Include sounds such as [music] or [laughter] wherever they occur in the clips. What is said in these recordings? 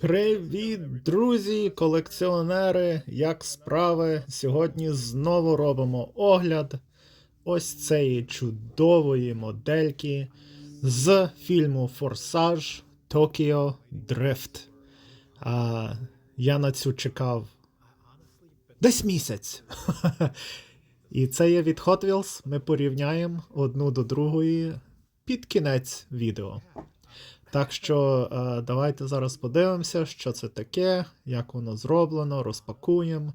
Привіт, друзі, колекціонери! Як справи? Сьогодні знову робимо огляд ось цієї чудової модельки з фільму Форсаж Tokyo Drift. А, я на цю чекав десь місяць. [laughs] І це є від Hot Wheels. Ми порівняємо одну до другої під кінець відео. Так що е, давайте зараз подивимося, що це таке, як воно зроблено, розпакуємо.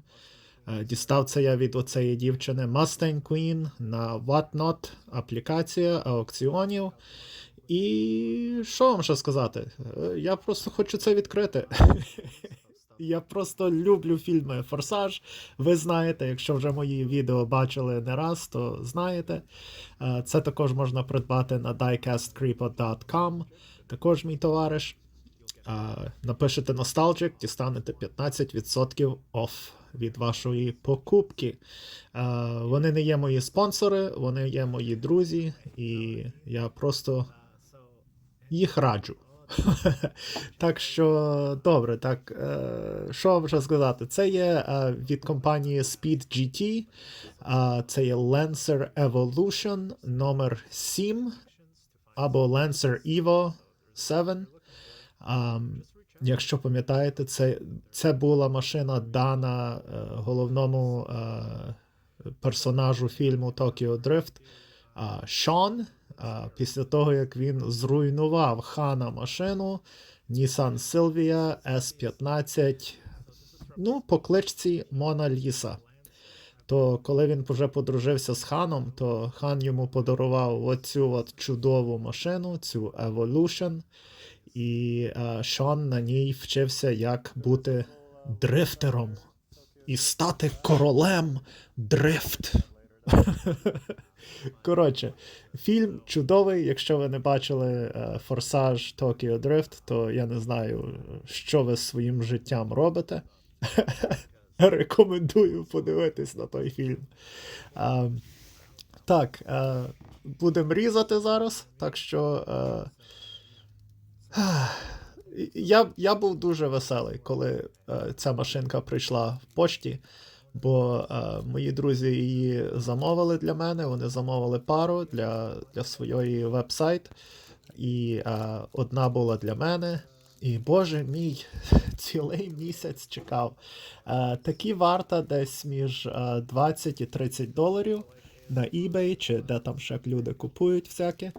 Е, дістав це я від оцеї дівчини Mustang Queen на Whatnot аплікація аукціонів. І що вам ще сказати? Е, Я просто хочу це відкрити. [laughs] Я просто люблю фільми Форсаж. Ви знаєте, якщо вже мої відео бачили не раз, то знаєте. Е, Це також можна придбати на diecastcreepo.com. Також мій товариш. Е, Напишете Nostalgic, дістанете 15% off від вашої покупки. Е, Вони не є мої спонсори, вони є мої друзі, і я просто їх раджу. [laughs] так що, добре, так, е, що вам сказати? Це є е, від компанії Speed GT, це є Lancer Evolution номер 7 або Lancer Evo 7. Якщо пам'ятаєте, це, це була машина дана е, головному персонажу фільму Tokyo Drift Шон. А, після того, як він зруйнував хана машину Nissan Silvia S15, ну, по кличці Мона Ліса. То коли він вже подружився з ханом, то хан йому подарував оцю от чудову машину, цю Evolution, і е, Шон на ній вчився, як бути дрифтером і стати королем дрифт. [laughs] Коротше, фільм чудовий. Якщо ви не бачили е, Форсаж Tokyo Drift, то я не знаю, що ви своїм життям робите. [laughs] Рекомендую подивитись на той фільм. А, так, е, будемо різати зараз. Так що. Е, [sighs] я, я був дуже веселий, коли е, ця машинка прийшла в почті, бо е, мої друзі її замовили для мене. Вони замовили пару для, для своєї веб-сайт. І е, одна була для мене. І боже мій, [laughs] цілий місяць чекав. Е, такі варта десь між е, 20 і 30 доларів на eBay, чи де там ще люди купують всяке.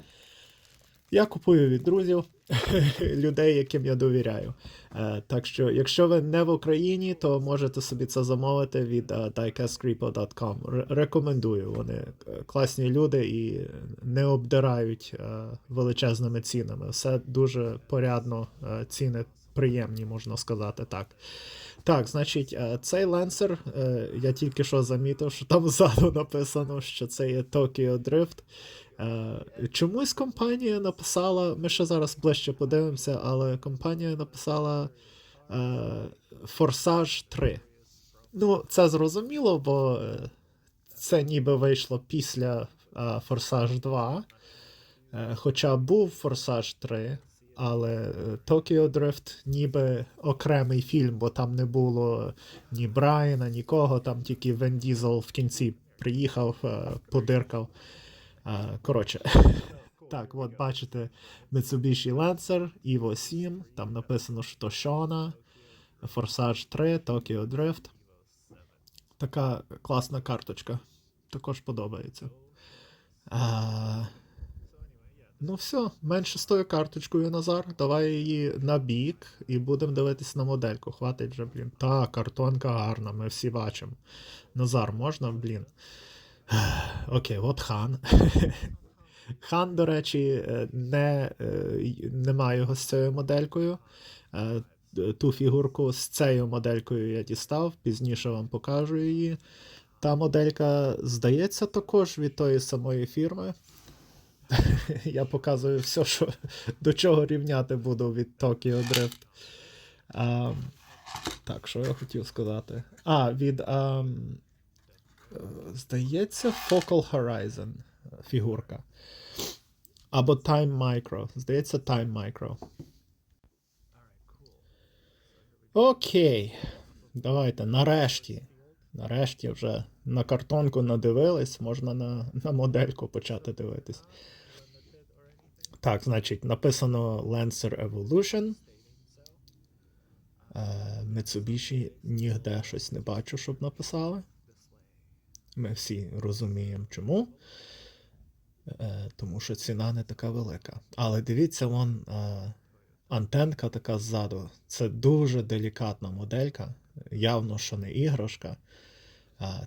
Я купую від друзів, [laughs] людей, яким я довіряю. Е, так що, якщо ви не в Україні, то можете собі це замовити від е, diecastcreepo.com. Рекомендую. Вони е, класні люди і не обдирають е, величезними цінами. Все дуже порядно, е, ціни приємні, можна сказати так. Так, значить, е, цей ленсер, я тільки що замітив, що там ззаду написано, що це є Tokyo Drift. Е, Чомусь компанія написала, ми ще зараз ближче подивимося, але компанія написала е, Форсаж 3. Ну, це зрозуміло, бо це ніби вийшло після Форсаж 2. Е, Хоча був Форсаж 3, але е, Tokyo Drift ніби окремий фільм, бо там не було ні Брайана, нікого, там тільки Вен Дізел в кінці приїхав, е, подиркав. Е, Коротше. [laughs] Так, от бачите Mitsubishi Lancer, Evo 7, там написано, що то Шона, Форсаж 3, Tokyo Drift. Така класна карточка. Також подобається. А... Ну все, менше з тою карточкою, Назар. Давай її на бік і будемо дивитись на модельку. Хватить вже, блін. Та, картонка гарна, ми всі бачимо. Назар, можна, блін. [sighs] Окей, от хан. [laughs] Хан, до речі, е, не, е, немає його з цією моделькою. Е, Ту фігурку з цією моделькою я дістав, пізніше вам покажу її. Та моделька, здається, також від тої самої фірми. [laughs] Я показую все, що, до чого рівняти буду від Tokyo Drift. А, так, що я хотів сказати? А, від. А, здається, Focal Horizon фігурка. Або Time Micro. Здається, Time Micro. Окей. Давайте, нарешті. Нарешті вже на картонку надивились, можна на, на модельку почати дивитись. Так, значить, написано Lancer Evolution. Е, Mitsubishi нігде щось не бачу, щоб написали. Ми всі розуміємо чому. Е, тому що ціна не така велика. Але дивіться, вон е, антенка така ззаду. Це дуже делікатна моделька. Явно, що не іграшка.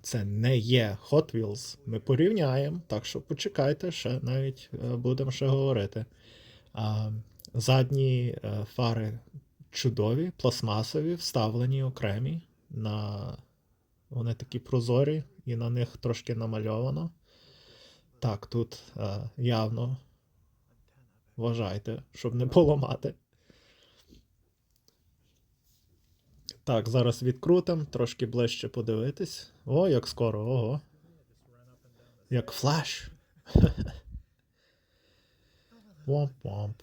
Це не є Hot Wheels. Ми порівняємо, так що почекайте, ще навіть е, будемо ще говорити. Задні е, фари чудові, пластмасові, вставлені окремі. На... Вони такі прозорі, і на них трошки намальовано. Так, тут е, явно вважайте, щоб не [laughs] поламати. Так, зараз відкрутим, трошки ближче подивитись. О, як скоро, ого. Як флеш. [laughs] Вомп-вомп.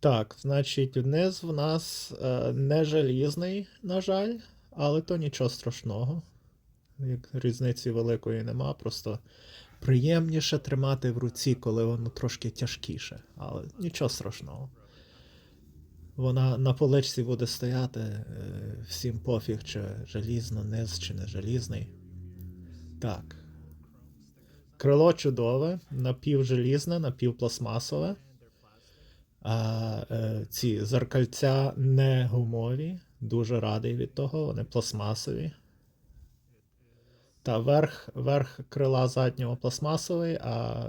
Так, значить, вниз в нас е, не желізний, на жаль, але то нічого страшного. Як різниці великої нема, просто приємніше тримати в руці, коли воно трошки тяжкіше. Але нічого страшного. Вона на поличці буде стояти, е, всім пофіг, чи желізно низ, чи не желізний. Так. Крило чудове, напівжелізне, напівпластмасове. А е, ці зеркальця не гумові. Дуже радий від того, вони пластмасові. Та верх, верх крила заднього пластмасовий, а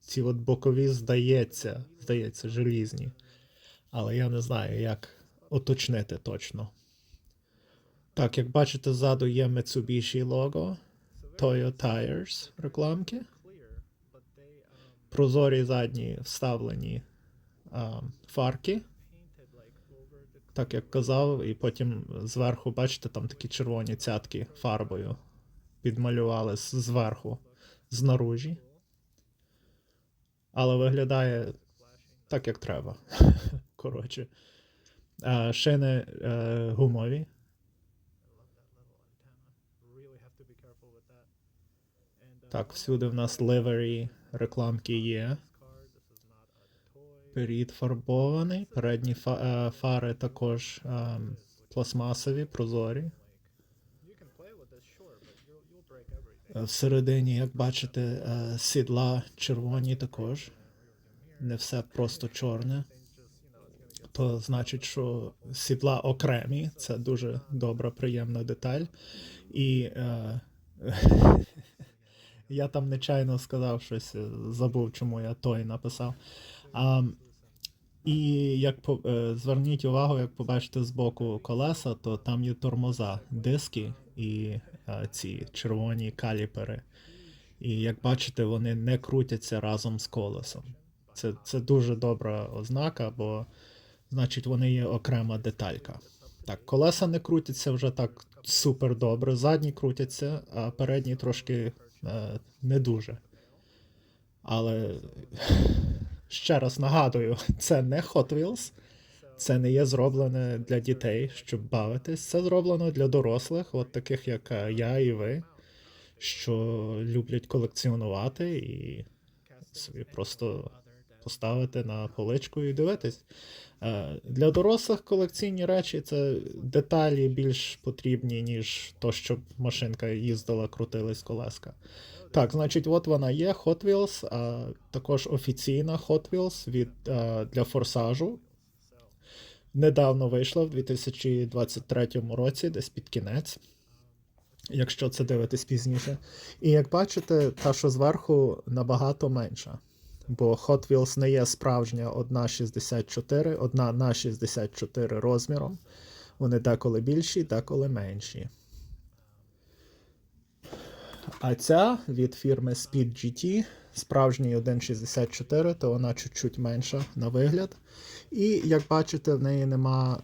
ці от бокові, здається, здається, желізні. Але я не знаю, як уточнити точно. Так, як бачите, ззаду є Mitsubishi лого, Toyo Tires рекламки. Прозорі задні вставлені а, фарки. Так як казав, і потім зверху, бачите, там такі червоні цятки фарбою підмалювали зверху, знаружі. Але виглядає так, як треба. [laughs] Коротше. А, шини е, гумові. Так, всюди в нас livery рекламки є. Перед фарбований. Передні фа- е, фари також ем, пластмасові, прозорі. Е, Всередині, як бачите, е, сідла червоні також. Не все просто чорне. То значить, що сідла окремі, це дуже добра, приємна деталь. І е, [laughs] я там нечайно сказав щось, е, забув, чому я той написав. А, і як по, е, зверніть увагу, як побачите з боку колеса, то там є тормоза, диски і е, ці червоні каліпери. І як бачите, вони не крутяться разом з колесом. Це, це дуже добра ознака, бо значить вони є окрема деталька. Так, колеса не крутяться вже так супер добре. Задні крутяться, а передні трошки е, не дуже. Але ще раз нагадую, це не Hot Wheels, це не є зроблене для дітей, щоб бавитись. Це зроблено для дорослих, от таких як е, я і ви, що люблять колекціонувати і собі просто поставити на поличку і дивитись. Е, Для дорослих колекційні речі це деталі більш потрібні, ніж то, щоб машинка їздила, крутилась колеска. Так, значить, от вона є Hot Wheels, а також офіційна Hot Wheels від, е, для форсажу. Недавно вийшла в 2023 році, десь під кінець, якщо це дивитись пізніше. І як бачите, та, що зверху, набагато менша. Бо Hot Wheels не є справжня 1,64, одна на 64 розміром. Вони деколи більші, деколи менші. А ця від фірми Speed GT, справжній 1,64, то вона чуть-чуть менша на вигляд. І як бачите, в неї нема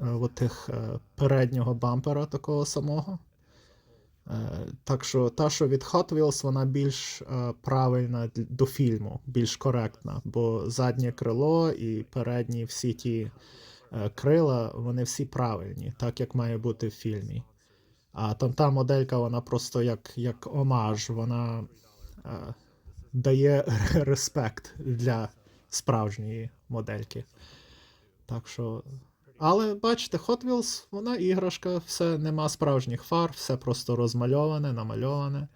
е, е, тих е, переднього бампера такого самого. Е, так що та, що від Hot Wheels, вона більш е, правильна до фільму, більш коректна, бо заднє крило і передні всі ті е, крила, вони всі правильні, так як має бути в фільмі. А там та моделька, вона просто як, як омаж, вона е, дає [laughs] респект для справжньої модельки. Так що. Але бачите, Hot Wheels, вона іграшка, все нема справжніх фар, все просто розмальоване, намальоване.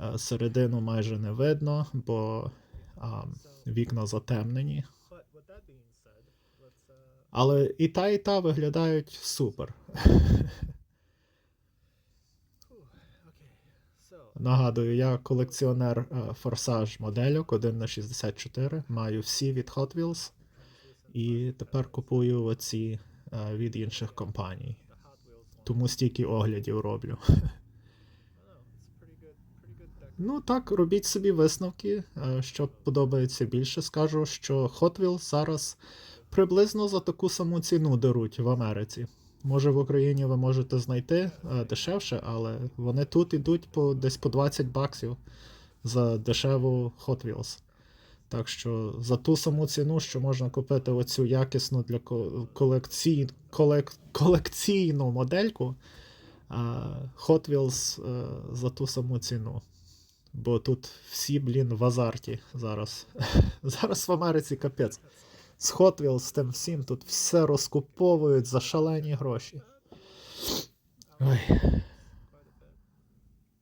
Е, Середину майже не видно, бо а, вікна затемнені. Але і та, і та виглядають супер. Нагадую, я колекціонер е, Forsage модельок 1 на 64 маю всі від Hot Wheels. І тепер купую оці від інших компаній. Тому стільки оглядів роблю. Ну так, робіть собі висновки, е, що подобається більше. Скажу, що Hot Wheels зараз приблизно за таку саму ціну даруть в Америці. Може, в Україні ви можете знайти е, дешевше, але вони тут ідуть по десь по 20 баксів за дешеву Hot Wheels. Так що за ту саму ціну, що можна купити оцю якісну для ко- колекцій... колек... колекційну модельку, Hot Wheels е, за ту саму ціну. Бо тут всі, блін, в азарті зараз. [laughs] Зараз в Америці капець. З Hot Wheels, з тим всім тут все розкуповують за шалені гроші. Ой.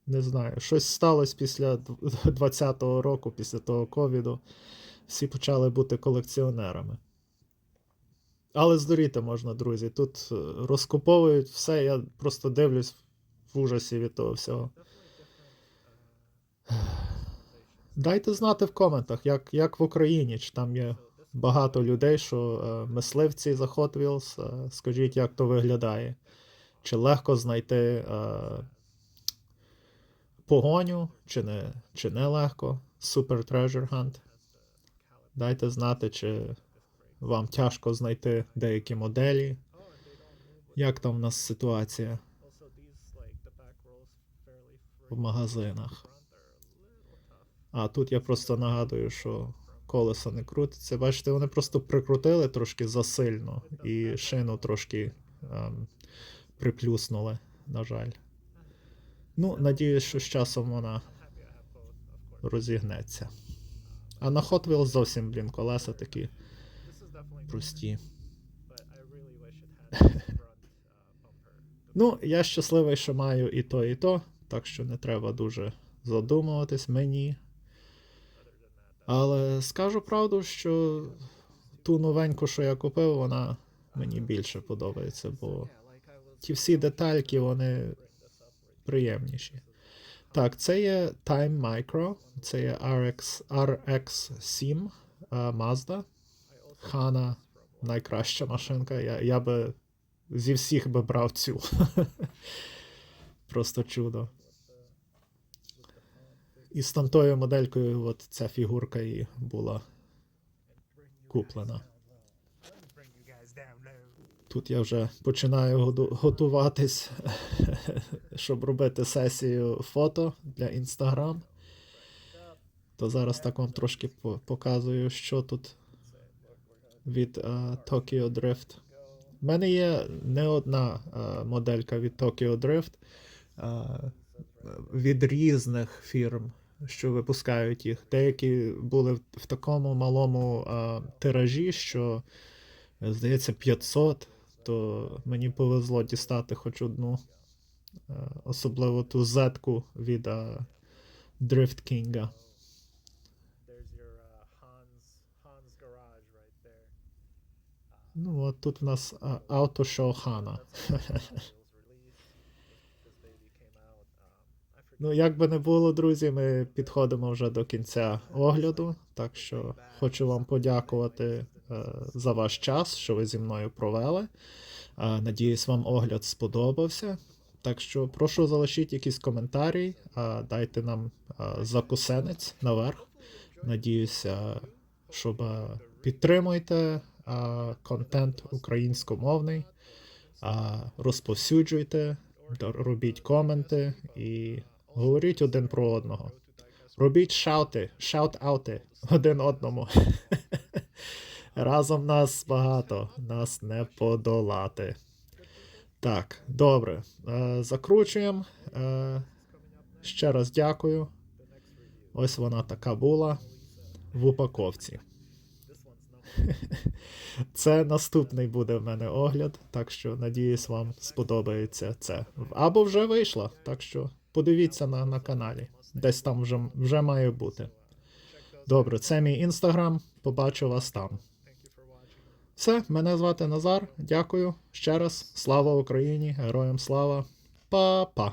Не знаю, щось сталося після 20-го [laughs] року, після того ковіду. Всі почали бути колекціонерами. Але здуріти можна, друзі. Тут е, розкуповують все, я просто дивлюсь в ужасі від того всього. [sighs] Дайте знати в коментах, як, як в Україні, чи там є багато людей, що е, мисливці за Hot Wheels. Е, скажіть, як то виглядає. Чи легко знайти е, погоню, чи не, чи не легко. Super Treasure Hunt. Дайте знати, чи вам тяжко знайти деякі моделі. Як там в нас ситуація в магазинах? А тут я просто нагадую, що колесо не крутиться. Бачите, вони просто прикрутили трошки засильно і шину трошки ем, приплюснули, на жаль. Ну, надіюсь, що з часом вона розігнеться. А на Hot Wheels зовсім, блін, колеса такі прості. Ну, я щасливий, що маю і то, і то, так що не треба дуже задумуватись мені. Але скажу правду, що ту новеньку, що я купив, вона мені більше подобається, бо ті всі детальки, вони приємніші. Так, це є Time Micro, це є RX, RX7 е, Mazda. Хана найкраща машинка. Я, я би зі всіх би брав цю. [laughs] Просто чудо. І з тамтою моделькою, от ця фігурка і була куплена. Тут я вже починаю готуватись, [laughs] щоб робити сесію фото для Instagram. То зараз так вам трошки показую, що тут від е, Tokyo Drift. У мене є не одна е, моделька від Tokyo Drift е, від різних фірм, що випускають їх. Деякі були в, такому малому е, тиражі, що, здається, 500, то мені повезло дістати хоч одну. Е, особливо ту зетку від е, Drift King. There. Ну, от тут в нас е, автошоу Хана. [laughs] Ну, як би не було, друзі, ми підходимо вже до кінця огляду. Так що хочу вам подякувати е, за ваш час, що ви зі мною провели. Е, надіюсь, вам огляд сподобався. Так що прошу залишіть якийсь коментарі, е, дайте нам е, закусенець наверх. Надіюся, щоб е, підтримуйте е, контент українськомовний, е, розповсюджуйте, робіть коменти і говоріть один про одного. Робіть шаути, шаут-аути один одному. [laughs] Разом нас багато, нас не подолати. Так, добре. Е, закручуємо. Е, ще раз дякую. Ось вона така була в упаковці. [laughs] Це наступний буде в мене огляд, так що надіюсь, вам сподобається це. Або вже вийшла, так що подивіться на, на каналі. Десь там вже, вже має бути. Добре, це мій інстаграм. Побачу вас там. Все, мене звати Назар. Дякую ще раз. Слава Україні! Героям слава! Па-па!